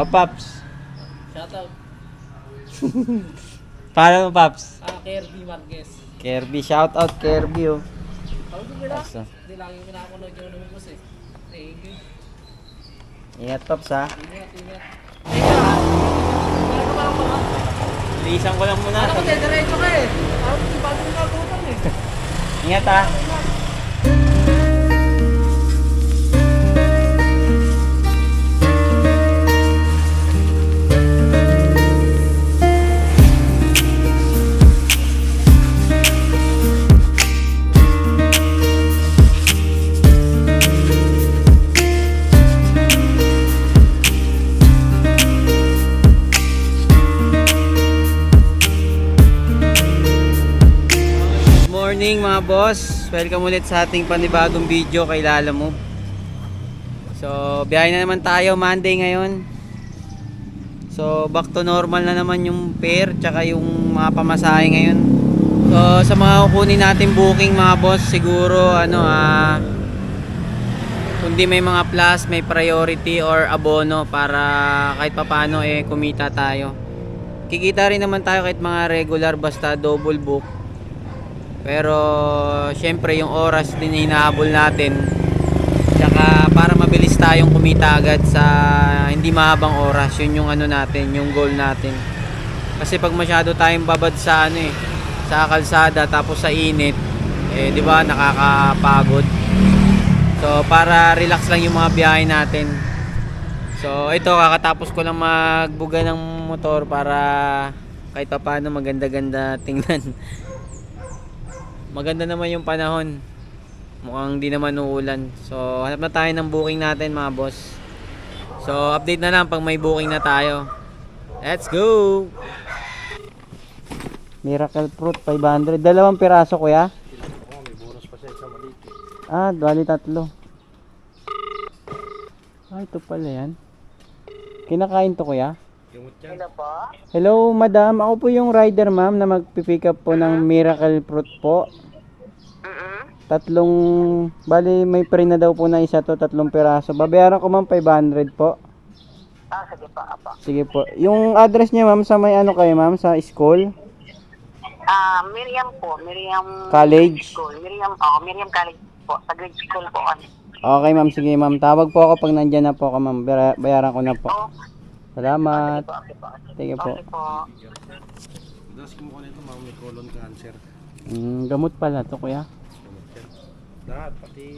Oh, Paps. Shoutout. Paano mo, Paps? Ah, Kirby Marquez. Kirby. Shout out Kirby, oh. Tawag ko nila. Asa? Hindi lagi nakakunog yung ano mo eh. Thank you. Ingat, Paps, ha? Ingat, ingat. Teka, ha? Meron ka? Lisan ko lang muna. Ano ko, diretso ka eh. Parang bago nagutan eh. Ingat, ha? Good Welcome ulit sa ating panibagong video kay Lala Move. So, biyahe na naman tayo Monday ngayon. So, back to normal na naman yung fare tsaka yung mga pamasahe ngayon. So, sa mga kukunin natin booking mga boss, siguro ano ah kundi may mga plus, may priority or abono para kahit papano eh kumita tayo. Kikita rin naman tayo kahit mga regular basta double book. Pero syempre yung oras din hinahabol natin. Tsaka para mabilis tayong kumita agad sa hindi mahabang oras, yun yung ano natin, yung goal natin. Kasi pag masyado tayong babad sa ano eh, sa kalsada tapos sa init, eh di ba nakakapagod. So para relax lang yung mga biyahe natin. So ito kakatapos ko lang magbuga ng motor para kahit pa paano maganda-ganda tingnan. Maganda naman yung panahon. Mukhang di naman uulan. So, hanap na tayo ng booking natin mga boss. So, update na lang pag may booking na tayo. Let's go! Miracle Fruit 500. Dalawang piraso kuya? Ah, bali tatlo. Ah, ito pala yan. Kinakain to kuya? Hello po? Hello, madam. Ako po yung rider, ma'am, na magpipick up po ng Miracle Fruit po. Tatlong, bali may pre na daw po na isa to, tatlong piraso. Babayaran ko ma'am 500 po. Ah, sige po, apo. Sige po. Yung address niya ma'am sa may ano kayo ma'am, sa school? Ah, Miriam po, Miriam College? School. Miriam, oh, Miriam College po. Sa grade school po kami. Okay ma'am, sige ma'am. Tawag po ako pag nandyan na po ako ma'am. Bara- Bayaran ko na po. Oh, Salamat. po, okay po. Sige po. Okay po. Ko mo nito, mga may colon cancer. Mm, gamot pala to kuya. Lahat, pati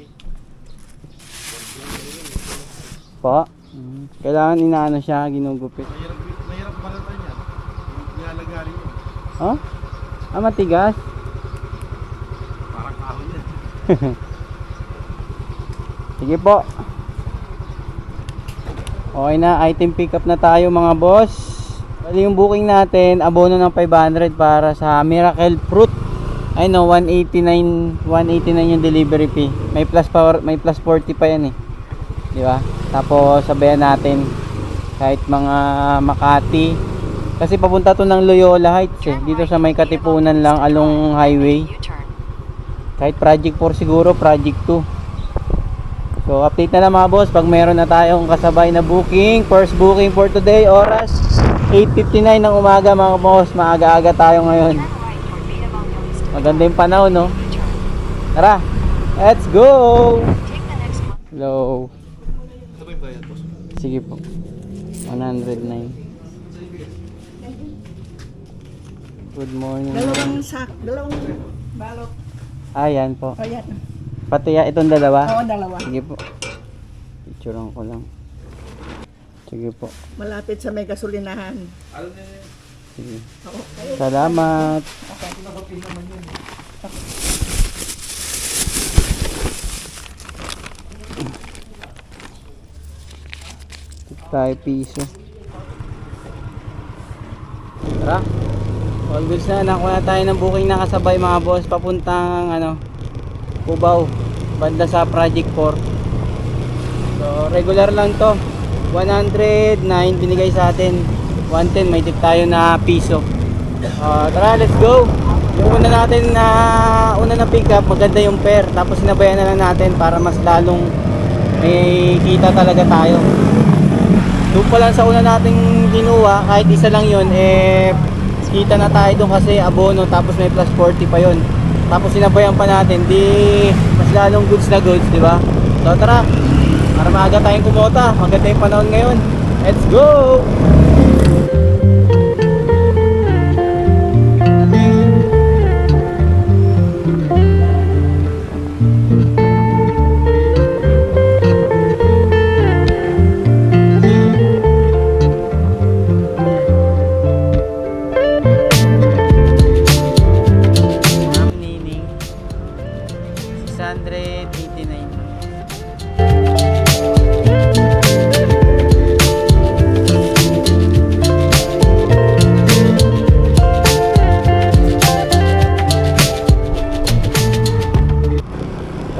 Po. Mm, kailangan inaano siya, ginugupit. mahirap, mahirap balatan yan. Nilalagarin yun. Oh? Ah, matigas? Parang kahoy yan. Sige po. Okay na, item pickup na tayo mga boss. Bali yung booking natin, abono ng 500 para sa Miracle Fruit. Ay no, 189, 189 yung delivery fee. May plus power, may plus 40 pa yan eh. Di ba? Tapos sabayan natin kahit mga Makati. Kasi papunta to ng Loyola Heights eh. Dito sa may Katipunan lang along highway. Kahit Project 4 siguro, Project 2. So update na lang mga boss pag meron na tayong kasabay na booking. First booking for today, oras 8.59 ng umaga mga boss. Maaga-aga tayo ngayon. Maganda yung panahon no. Tara, let's go! Hello. Sige po. 109. Good morning. Dalawang sak, dalawang balot. Ayan po. O yan. Pati ya itong dalawa. Oo, dalawa. Sige po. Picturean ko lang. Sige po. Malapit sa may gasolinahan. Ano na yun? Sige. Salamat. Tayo piso. Tara. All goods na. Nakuha na tayo ng booking na kasabay mga boss. Papuntang ano, Cubao. Banda sa Project 4. So, regular lang to. 109 binigay sa atin. 110 may tip tayo na piso. Ah, tara, let's go. Yung natin na una na pick up, maganda yung pair. Tapos sinabayan na lang natin para mas lalong may kita talaga tayo. Doon pa lang sa una nating kinuha, kahit isa lang yun, eh, kita na tayo doon kasi abono, tapos may plus 40 pa yun. Tapos sinabayan pa natin, di mas lalong goods na goods, di ba? So tara, para maaga tayong kumota, maganda yung panahon ngayon. Let's go!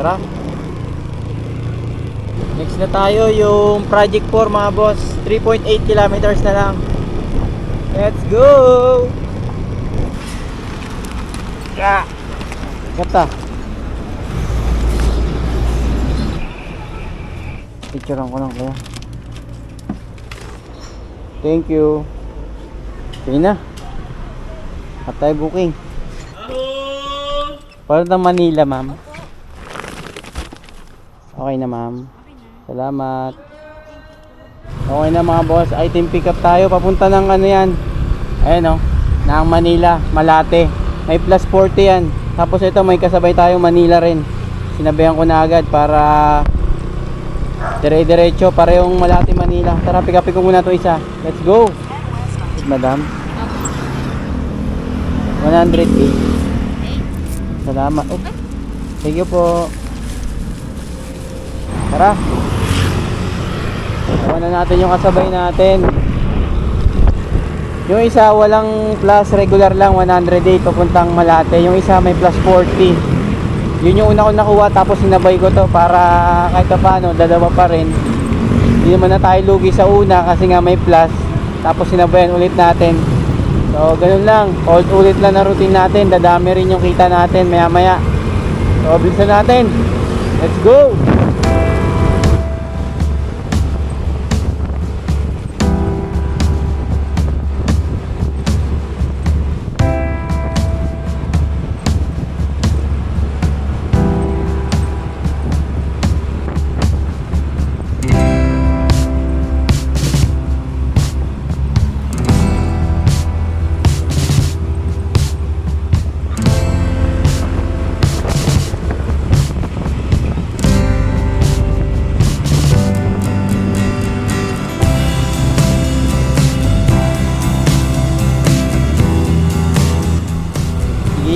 Tara Next na tayo yung Project 4 mga boss 3.8 kilometers na lang Let's go! Yeah. Gata. Picturean ko lang kaya. Thank you. Okay na. At tayo booking. Para ng Manila, ma'am. Okay na, ma'am. Salamat. Okay na mga boss. Item pick up tayo. Papunta ng ano yan. Ayan o. Ng Manila, Malate. May plus 40 yan. Tapos ito may kasabay tayo Manila rin. Sinabihan ko na agad para dire-diretso parehong Malate Manila. Tara, pick upin ko muna to isa. Let's go. Madam. 100k. Salamat. Oh. Thank you po. Tara. Kuha na natin yung kasabay natin. Yung isa walang plus regular lang 108 papuntang Malate. Yung isa may plus 40. Yun yung una ko nakuha tapos sinabay ko to para kahit pa paano dalawa pa rin. Hindi naman na tayo lugi sa una kasi nga may plus. Tapos sinabayan ulit natin. So ganun lang. Ulit ulit lang na routine natin. Dadami rin yung kita natin maya maya. So bilisan natin. Let's go!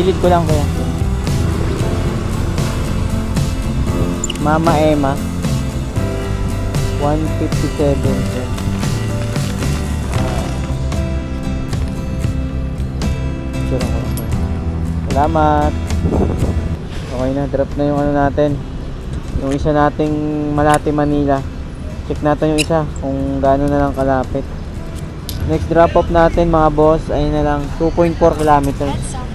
Gilid ko lang kaya. Mama Emma. 157. Sure kaya. Salamat. Okay na, drop na yung ano natin. Yung isa nating Malate Manila. Check natin yung isa kung gaano na lang kalapit. Next drop off natin mga boss ay na lang 2.4 kilometers.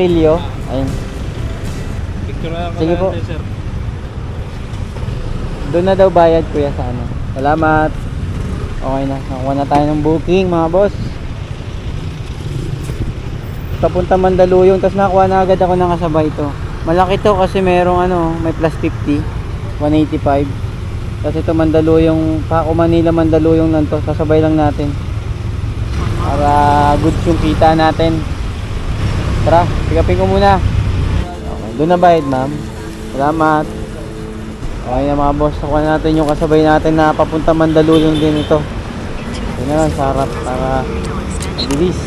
Trilio. Ayun. Picture na lang Sige po. sir. Doon na daw bayad kuya sa ano. Salamat. Okay na. Nakuha na tayo ng booking mga boss. Papunta Mandaluyong. Tapos nakuha na agad ako ng kasabay ito. Malaki to kasi merong ano, may plus 50. 185. Tapos ito Mandaluyong, Paco Manila Mandaluyong lang to. Sasabay lang natin. Para goods yung kita natin. Tara, pick upin ko muna. Okay, doon na bayad ma'am. Salamat. Okay na mga boss, nakuha natin yung kasabay natin na papunta Mandaluyong din ito. Yun na lang, sa para bilis.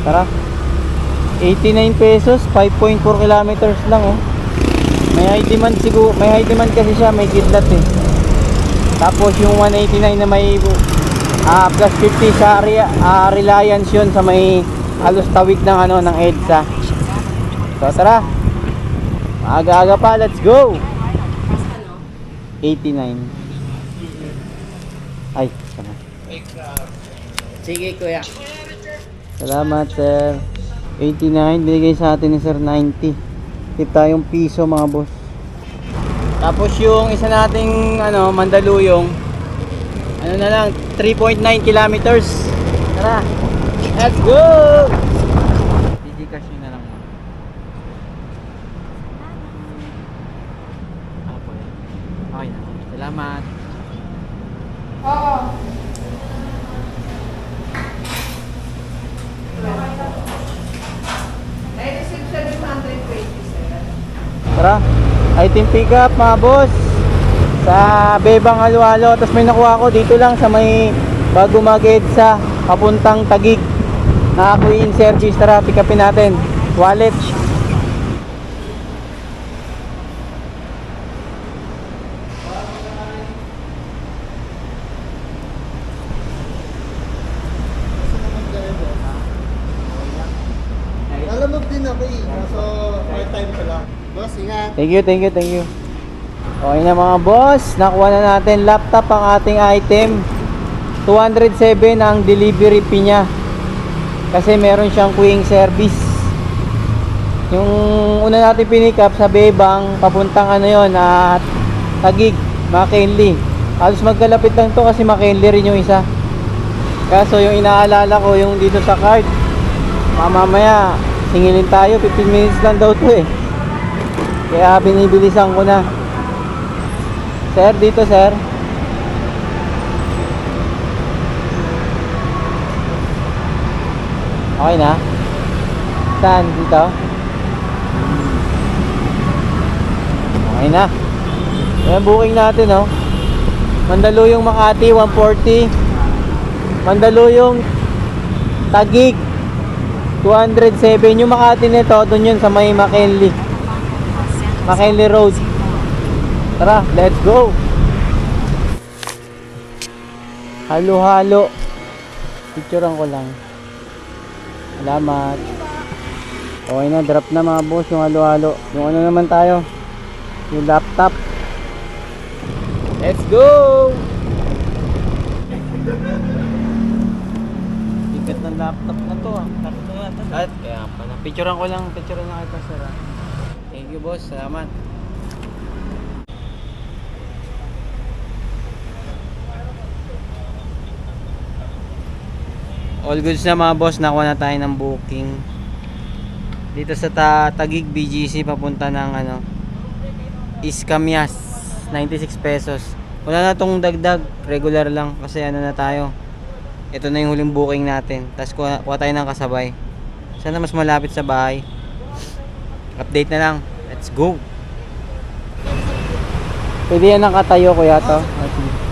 Tara. 89 pesos, 5.4 kilometers lang oh. May high demand siguro, may high demand kasi siya, may kidlat eh. Tapos yung 189 na may Ah, plus 50 sa Re- ah, Reliance yun sa may halos tawid ng ano ng EDSA. So tara. Aga-aga pa, let's go. 89. Ay, sana. Sige kuya. Salamat, sir. 89, binigay sa atin ni sir 90. Tip tayong piso, mga boss. Tapos yung isa nating ano, Mandaluyong, ano na lang, 3.9 kilometers. Tara, let's go! Digicash nyo na lang. Apo yan. Okay na. Salamat. Tara, item pick up mga boss sa Bebang Halo-Halo tapos may nakuha ko dito lang sa may bago mag sa papuntang Tagig ako in service tara pick upin natin wallet Alam din ako eh. Kaso part time ko lang. Boss, ingat. Thank you, thank you, thank you. Okay na mga boss, nakuha na natin laptop ang ating item. 207 ang delivery fee niya. Kasi meron siyang queuing service. Yung una natin pinick up sa Bebang, papuntang ano yon at Tagig, McKinley. Halos magkalapit lang to kasi McKinley rin yung isa. Kaso yung inaalala ko yung dito sa card, mamamaya singilin tayo, 15 minutes lang daw to eh. Kaya binibilisan ko na. Sir, dito sir. Okay na? Saan? Dito? Okay na. Ayan, booking natin, oh. Mandaluyong Makati, 140. Mandaluyong Tagig, 207. Yung Makati nito, doon yun sa may McKinley. McKinley Road. Tara, let's go. Halo-halo. Picturean ko lang. Salamat. Okay na, drop na mga boss yung halo-halo. Yung ano naman tayo? Yung laptop. Let's go! Bigat ng laptop na to ah. At kaya pala. Picturean ko lang, picturean na kita sir ah. Thank you boss, salamat. All goods na mga boss, nakuha na tayo ng booking. Dito sa ta Tagig BGC papunta ng ano Iskamias 96 pesos. Wala na tong dagdag, regular lang kasi ano na tayo. Ito na yung huling booking natin. Tapos kuha, kuha tayo ng kasabay. Sana mas malapit sa bahay. Update na lang. Let's go. Pwede yan ang katayo kuya to. Ah, sige.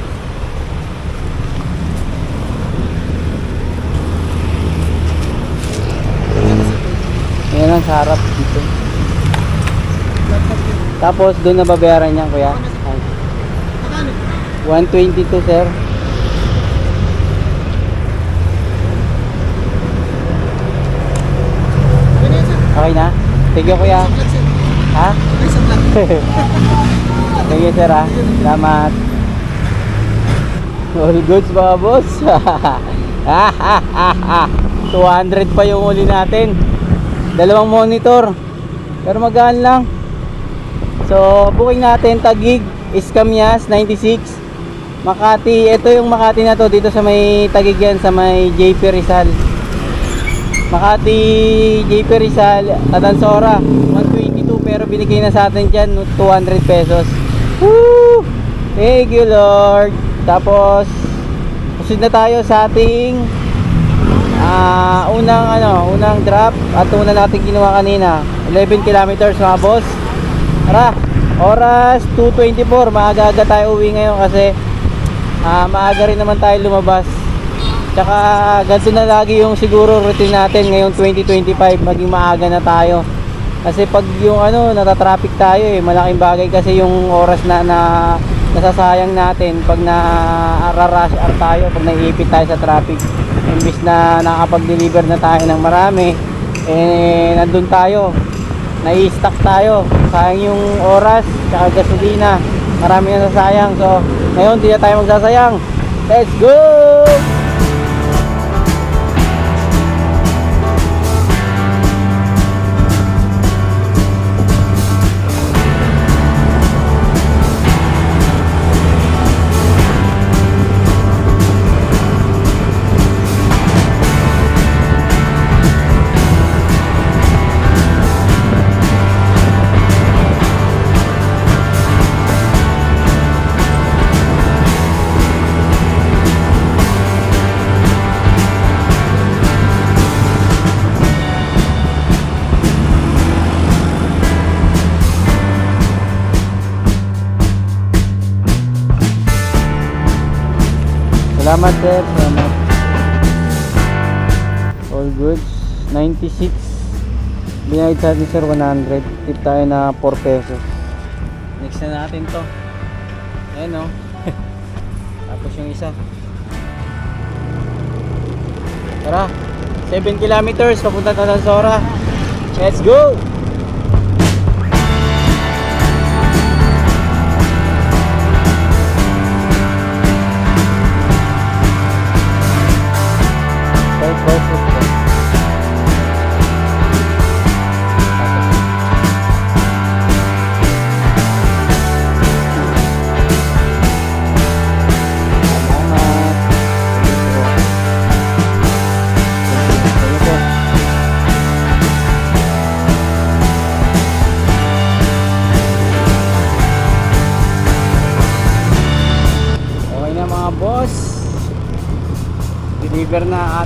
Yan ang sa harap dito. Tapos doon na babayaran niya kuya. Ay. 122 sir. Okay na? You kuya. Ha? You sir ha. Salamat. All goods mga boss. 200 pa yung uli natin. Dalawang monitor. Pero magaan lang. So, booking natin Tagig, Iskamias 96. Makati, ito yung Makati na to dito sa may Tagig yan sa may JP Rizal. Makati, JP Rizal, Tadansora 122 pero binigay na sa atin dyan no, 200 pesos. Woo! Thank you Lord. Tapos, susunod na tayo sa ating ah unang ano, unang drop at una natin ginawa kanina. 11 kilometers mga boss. Tara, oras 2.24. Maaga-aga tayo uwi ngayon kasi ah, maaga rin naman tayo lumabas. Tsaka ganito na lagi yung siguro routine natin ngayong 2025. Maging maaga na tayo. Kasi pag yung ano, natatraffic tayo eh. Malaking bagay kasi yung oras na na nasasayang natin pag na-rush hour tayo, pag naiipit tayo sa traffic. Imbis na nakapag-deliver na tayo ng marami, eh nandun tayo, nai-stuck tayo. Sayang yung oras, tsaka gasolina. Marami na nasasayang. So, ngayon, di na tayo magsasayang. Let's go! Salamat sir, salamat. All goods. 96. Binayad sa atin sir 100. Tip tayo na 4 pesos. Next na natin to. Ayan o. Tapos yung isa. Tara. 7 kilometers papunta na Sora. Let's go!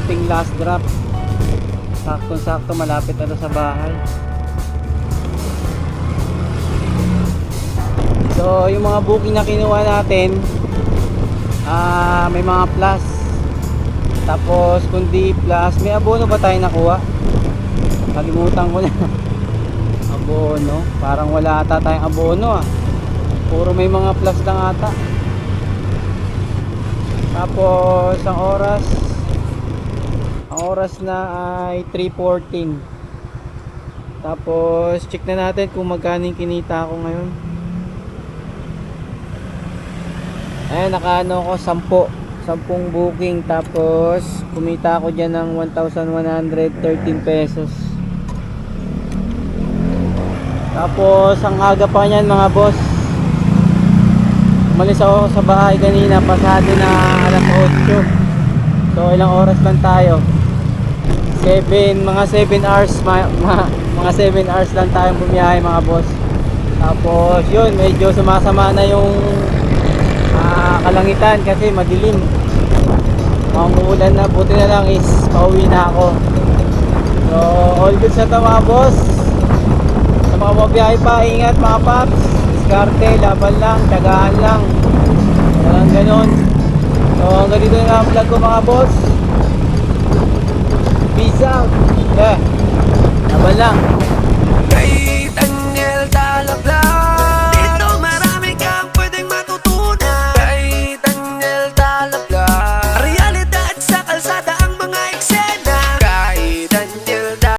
Ating last drop. Sakto-sakto malapit na sa bahay. So, yung mga booking na kinuha natin, ah may mga plus. Tapos, kung di plus, may abono ba tayo nakuha? Kalimutan ko na. abono. Parang wala ata tayong abono ah. Puro may mga plus lang ata. Tapos, ang oras, ang oras na ay 3.14. Tapos, check na natin kung magkano yung kinita ko ngayon. Ayan, nakaano ko 10. 10 booking. Tapos, kumita ako dyan ng 1,113 pesos. Tapos, ang aga pa niyan mga boss. Umalis ako sa bahay kanina, pasado na alas 8. So, ilang oras lang tayo? 7, mga 7 hours, ma, ma- mga 7 hours lang tayong bumiyahe mga boss. Tapos, yun, medyo sumasama na yung ah, kalangitan kasi madilim. Mangulan na, buti na lang is pauwi na ako. So, all good sa to mga boss. Sa mga mabiyahe pa, ingat mga paps. Diskarte, laban lang, tagaan lang. Walang ganon. So, hanggang dito na ang vlog ko mga boss. Peace out. Yeah. Laban lang.